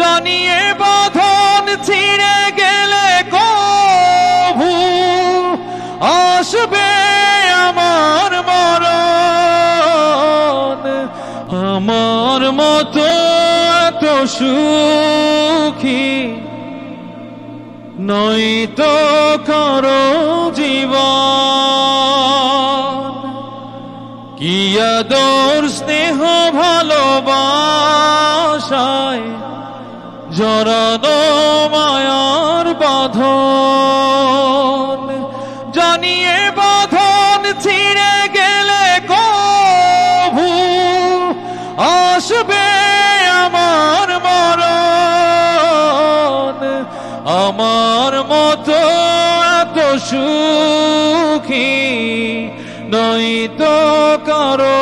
জানিয়ে বাঁধন ছিঁড়ে গেলে কভু আসবে আমার মরণ। আমার মতো এত সুখী নয়তো করো জীবন। কি আদর, স্নেহ ভালোবাসায় জড়ানো মায়ার বাঁধন। জানিয়ে বাঁধন ছিঁড়ে গেলে কভু আসবে আমার মরণ। আমার মতো এত সুখী নয়তো কারও